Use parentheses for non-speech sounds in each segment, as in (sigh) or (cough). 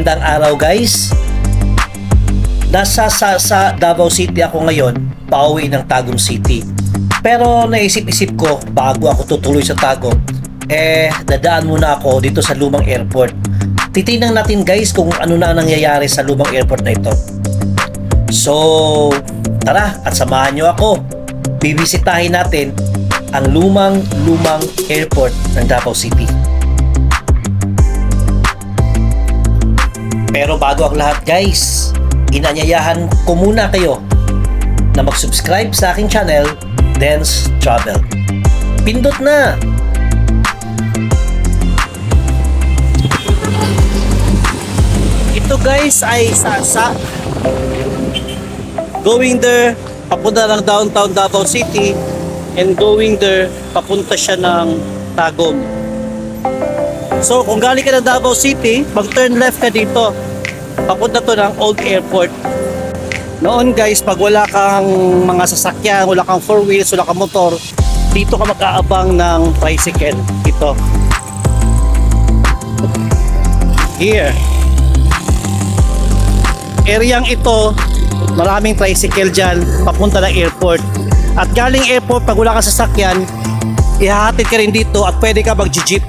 Magandang araw guys. Nasa sa, sa Davao City ako ngayon, pauwi ng Tagum City. Pero naisip-isip ko bago ako tutuloy sa Tagum, eh dadaan muna ako dito sa lumang airport. Titingnan natin guys kung ano na ang nangyayari sa lumang airport na ito. So, tara at samahan nyo ako. Bibisitahin natin ang lumang lumang airport ng Davao City. Pero bago ang lahat guys, inanyayahan ko muna kayo na mag-subscribe sa aking channel, Dance Travel. Pindot na! Ito guys ay Sasa. Going there, papunta ng downtown Davao City and going there, papunta siya ng Tagum. So kung galing ka ng Davao City, mag-turn left ka dito. Papunta to ng Old Airport. Noon guys, pag wala kang mga sasakyan, wala kang four wheels, wala kang motor, dito ka mag-aabang ng tricycle. Ito. Here. Areang ito, maraming tricycle dyan, papunta ng airport. At galing airport, pag wala kang sasakyan, ihahatid ka rin dito at pwede ka mag-jeep.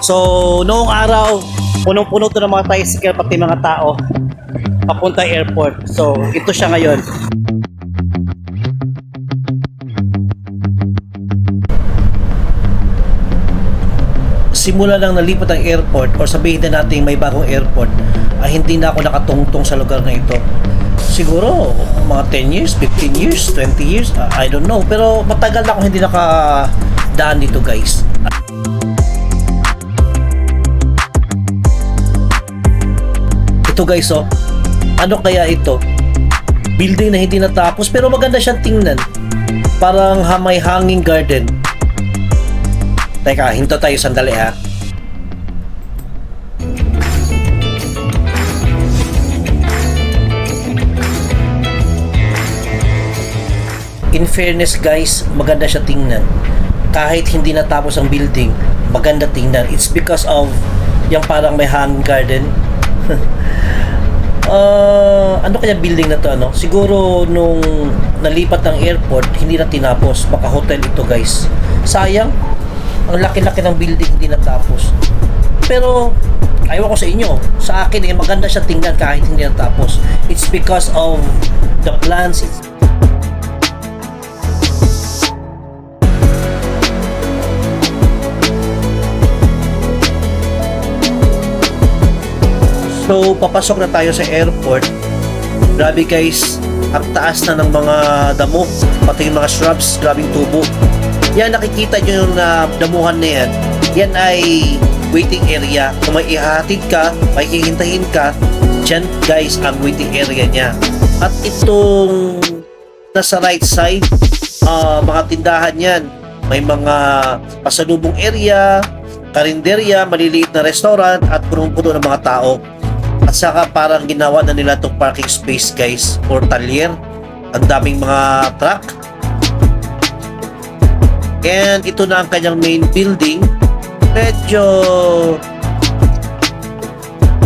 So, noong araw, punong-puno to ng mga tricycle pati mga tao papunta airport. So, ito siya ngayon. Simula lang nalipat ang airport or sabihin na natin may bagong airport, ay hindi na ako nakatungtong sa lugar na ito. Siguro, mga 10 years, 15 years, 20 years, I don't know. Pero matagal na ako hindi nakadaan dito guys. Ito guys oh, ano kaya ito? Building na hindi natapos pero maganda siyang tingnan. Parang may hanging garden. Teka, hinto tayo sandali ha. In fairness guys, maganda siya tingnan. Kahit hindi natapos ang building, maganda tingnan. It's because of yung parang may hanging garden. (laughs) Ah, ano kaya building na to ano? Siguro nung nalipat ng airport, hindi na tinapos. Baka hotel ito, guys. Sayang. Ang laki-laki ng building hindi natapos. Pero ayaw ko sa inyo. Sa akin eh maganda siya tingnan kahit hindi natapos. It's because of the plans. It's So, papasok na tayo sa airport. Grabe guys, ang taas na ng mga damo, pati yung mga shrubs, grabing tubo. Yan, nakikita nyo yung uh, damuhan na yan. Yan ay waiting area. Kung may ihatid ka, may hihintahin ka, dyan guys ang waiting area niya. At itong nasa right side, ah, mga tindahan yan. May mga pasalubong area, karinderya, maliliit na restaurant at punong-puno ng mga tao. At saka parang ginawa na nila itong parking space guys or talyer. Ang daming mga truck. And ito na ang kanyang main building. Medyo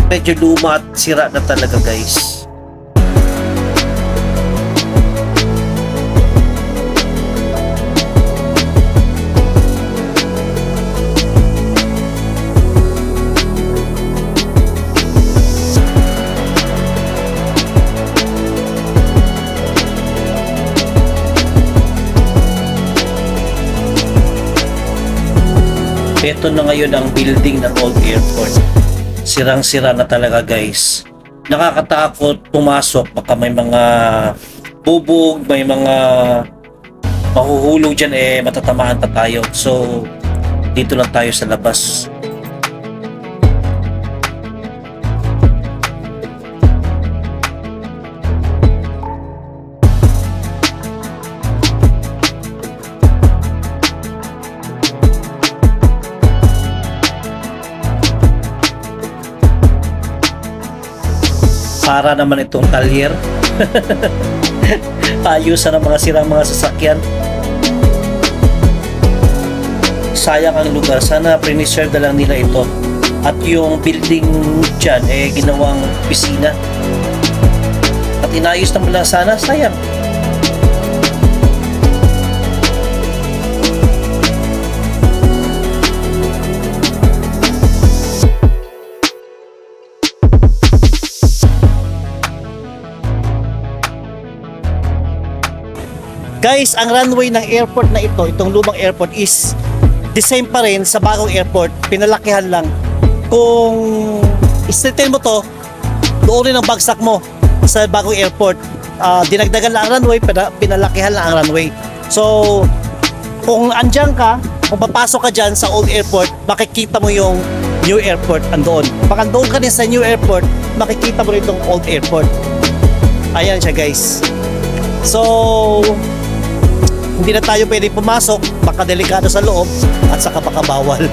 medyo luma at sira na talaga guys. Ito na ngayon ang building ng Old Airport. Sirang-sira na talaga guys. Nakakatakot pumasok baka may mga bubog, may mga mahuhulog dyan eh matatamaan pa tayo. So dito lang tayo sa labas. Para naman itong talyer. (laughs) Ayusan ng mga sirang mga sasakyan. Sayang ang lugar. Sana preserve na lang nila ito. At yung building dyan, eh, ginawang pisina. At inayos naman lang sana, sayang. Guys, ang runway ng airport na ito, itong lumang airport is the same pa rin sa bagong airport. Pinalakihan lang. Kung istritin mo to, doon rin ang bagsak mo sa bagong airport. Ah, dinagdagan lang ang runway, pina- pinalakihan lang ang runway. So, kung andyan ka, kung papasok ka dyan sa old airport, makikita mo yung new airport andoon. Pag andoon ka din sa new airport, makikita mo rin itong old airport. Ayan siya guys. So, hindi na tayo pwede pumasok, baka delikado sa loob at saka baka bawal. (laughs)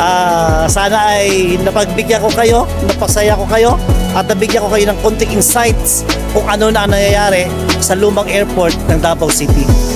Ah, sana ay napagbigyan ko kayo, napasaya ko kayo at nabigyan ko kayo ng konting insights kung ano na ang nangyayari sa lumang airport ng Davao City.